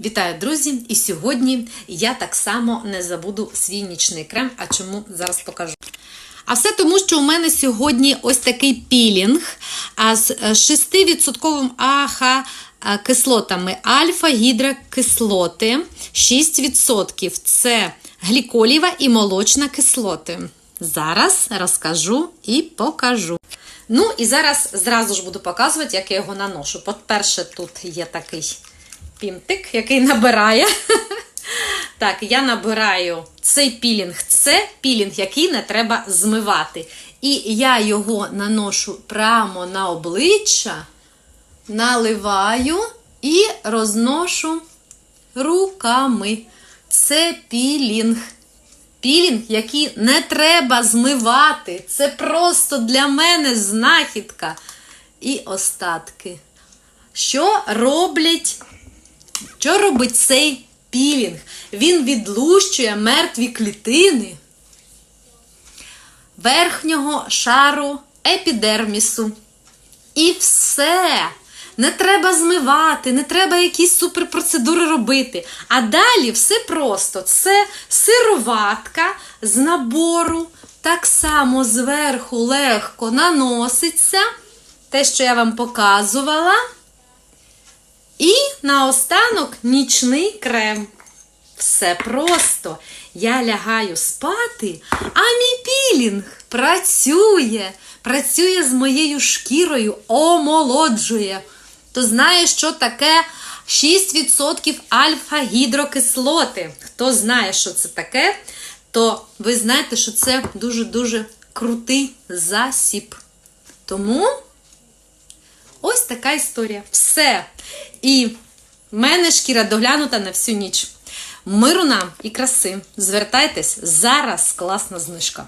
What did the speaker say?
Вітаю, друзі! І сьогодні я так само не забуду свій нічний крем. А чому зараз покажу. А все тому, що у мене сьогодні ось такий пілінг з 6% аха кислотами альфа-гідрокислоти 6%. Це гліколіва і молочна кислоти. Зараз розкажу і покажу. Ну і зараз зразу ж буду показувати, як я його наношу. По-перше, тут є такий пінтик, який набирає. Так, я набираю цей пілінг. Це пілінг, який не треба змивати. І я його наношу прямо на обличчя, наливаю і розношу руками. Це пілінг. Пілінг, який не треба змивати. Це просто для мене знахідка. І остатки. Що роблять? Що робить цей пілінг? Він відлущує мертві клітини верхнього шару епідермісу. І все. Не треба змивати, не треба якісь суперпроцедури робити. А далі все просто. Це сироватка з набору, так само зверху легко наноситься. Те, що я вам показувала. І наостанок нічний крем. Все просто. Я лягаю спати, а мій пілінг працює, працює з моєю шкірою, омолоджує. То знає, що таке 6% альфа-гідрокислоти. Хто знає, що це таке, то ви знаєте, що це дуже-дуже крутий засіб. Тому. Ось така історія. Все. І в мене шкіра доглянута на всю ніч. Миру нам і краси. Звертайтесь, зараз класна знижка.